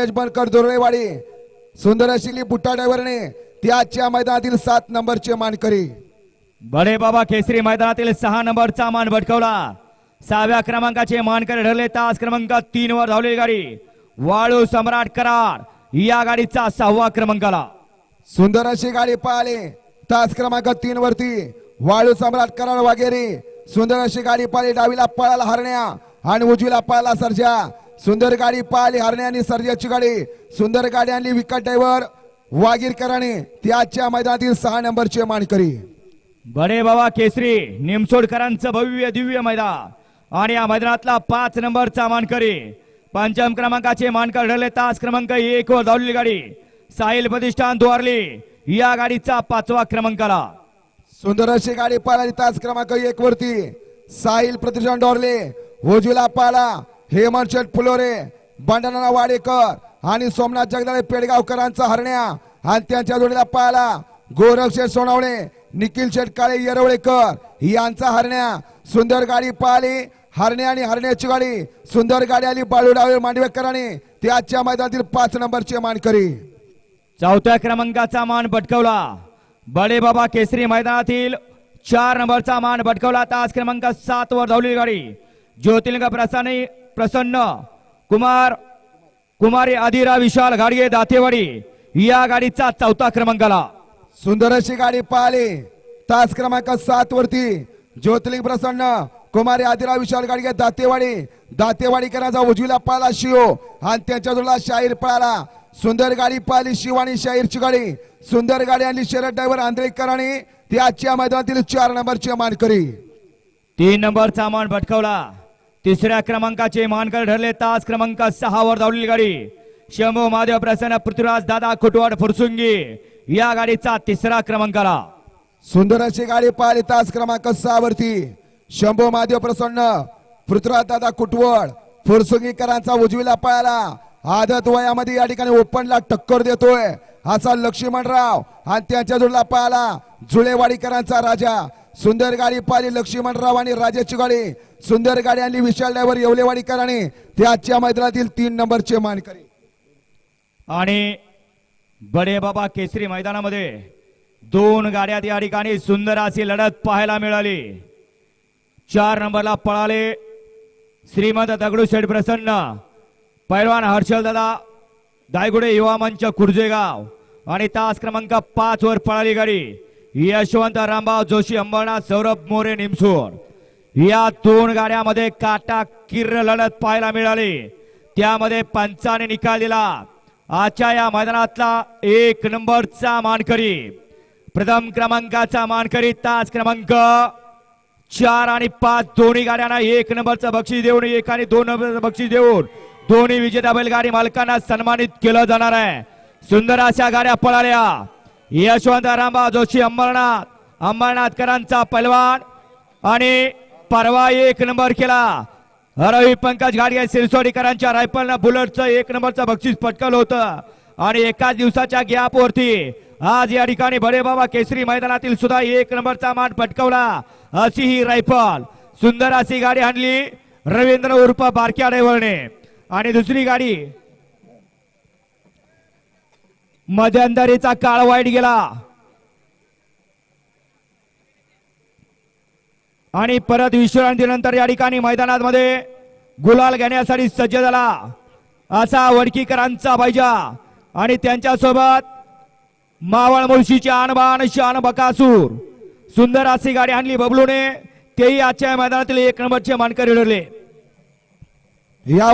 महेश बनकर दुर्ळेवाडी. सुंदर अशी बुट्टा ड्रायव्हरने ती आजच्या मैदानातील सात नंबरचे मानकरी. बडे बाबा केसरी मैदानातील सहा नंबरचा मान भटकवला. सहाव्या क्रमांकाचे मानकरी ठरले. तास क्रमांक तीन वर धावलेली गाडी. वाळू सम्राट करार या गाडीचा सहावा क्रमांकाला सुंदर अशी गाडी पळाली तास क्रमांक तीन वरती वाळू सम्राट कराड वगैरे सुंदर अशी गाडी पळाली डावीला पळाला हरण्या आणि उजवीला पळाला सर्जा. सुंदर गाडी पळाली हरण्या आणि सर्जाची गाडी. सुंदर गाडी आणली विकट ड्रायव्हर वागीरकरांनी ती आजच्या मैदानातील सहा नंबरचे मानकरी. बडे बाबा केसरी निमसोडकरांचं भव्य दिव्य मैदान. आणि या मैदानातला पाच नंबरचा मानकरी. पंचम क्रमांकाचे मानकर ठरले तास क्रमांक एक वर धावलेली गाडी. साहिल प्रतिष्ठान द्वारली या गाडीचा पाचवा क्रमांकाला सुंदर अशी गाडी पळाली तास क्रमांक एक वरती. साहिल प्रतिष्ठान डोरले उजवीला पाला हेमंत शेठ फुलोरे बंडनाना वाडेकर आणि सोमनाथ जगदाळे पेडगावकरांचा हरण्या आणि त्यांच्या जोडीला पाला गोरख शेठ सोनवणे निखिल शेठ काळे येरवळेकर यांचा हरण्या. सुंदर गाडी पाहिली हरणे आणि हरण्याची गाडी. सुंदर गाडी आली बाळूरावे मांडवेकरांनी. ते आजच्या मैदानातील पाच नंबरचे मानकरी. चौथ्या क्रमांकाचा मान पटकवला बडे बाबा केसरी मैदानातील चार नंबरचा मान भटकवला. तास क्रमांक सात वर धावलेली गाडी. ज्योतिर्लिंग प्रसन्न। प्रसन्न कुमार कुमारी आदिरा विशाल घाडगे दातेवाडी या गाडीचा चौथा क्रमांकाला सुंदर अशी गाडी पाहिली. तास क्रमांक सात वरती ज्योतिर्लिंग प्रसन्न कुमारी आदिरा विशाल गाडगे दातेवाडी. दातेवाडीकरांचा उजवीला पळाला शिव आणि त्यांच्या जोडला शाहीर पळाला. सुंदर गाडी पाहिली शिव आणि शाहीरची गाडी. सुंदर गाडी आणली शरद ड्रायव्हर आंधळेकरांनी ती आजच्या मैदानातील चार नंबरचे मानकरी. तीन नंबरचा मान भटकवला. तिसऱ्या क्रमांकाचे मानकर ठरले. तास क्रमांक सहा वर धावलेली गाडी. शंभू महादेव प्रसन्न पृथ्वीराज दादा खुटवाड फुरसुंगी या गाडीचा तिसरा क्रमांकाला सुंदर अशी गाडी पाहिली तास क्रमांक सहा वरती. शंभू महादेव प्रसन्न पृथ्वीराज दादा कुटवड फुरसुंगीकरांचा उजवीला पळाला आदत वयामध्ये या ठिकाणी ओपनला टक्कर देतोय. असा लक्ष्मणराव आणि त्यांच्या जुडला पळाला जुळेवाडीकरांचा राजा. सुंदर गाडी पाहिली लक्ष्मणराव आणि राजाची गाडी. सुंदर गाडी आणली विशाल डायव्हर येवलेवाडीकरांनी ते आजच्या मैदानातील तीन नंबरचे मानकरी. आणि बडे बाबा केसरी मैदानामध्ये दोन गाड्यात या ठिकाणी सुंदर अशी लढत पाहायला मिळाली. चार नंबरला पळाले श्रीमंत दगडूशेठ प्रसन्न पैलवान हर्षल दादा दायगुडे युवा मंच कुर्जेगाव आणि तास क्रमांक पाच वर पळाली गाडी. यशवंत रामभाव जोशी अंबरनाथ सौरभ मोरे निमसूर या दोन गाड्यामध्ये काटा किर्र लढत पाहायला मिळाली. त्यामध्ये पंचाने निकाल दिला. आजच्या या मैदानातला एक नंबरचा मानकरी प्रथम क्रमांकाचा मानकरी तास क्रमांक चार आणि पाच. दोन्ही गाड्यांना एक नंबरचं बक्षीस देऊन एक आणि दोन नंबरचं बक्षीस देऊन दोन्ही विजेता बैलगाडी मालकांना सन्मानित केलं जाणार आहे. सुंदर अशा गाड्या पळाल्या. यशवंत रामबा जोशी अंबरनाथ अंबरनाथकरांचा पलवान आणि परवा एक नंबर केला. रवी पंकज घाटगे सिरसोडीकरांच्या रायफलनं बुलेटचं एक नंबरचं बक्षीस पटकल होतं. आणि एकाच दिवसाच्या गॅप वरती आज या ठिकाणी बडेबाबा केसरी मैदानातील सुद्धा एक नंबरचा मान पटकवला. अशी ही रायफल. सुंदर अशी गाडी आणली रवींद्र उर्फ बारक्या ड्रायव्हरने. आणि दुसरी गाडी मध्यंतरीचा काळ वाईट गेला. आणि परत विश्रांतीनंतर या ठिकाणी मैदानामध्ये गुलाल घेण्यासाठी सज्ज झाला. असा वडकीकरांचा पाहिजा आणि त्यांच्यासोबत मावळ मुळशीचे आणबाण शान बकासूर. सुंदर अशी गाडी आणली बबलूने. तेही आजच्या मैदानातील एक नंबरचे मानकरी ठरले या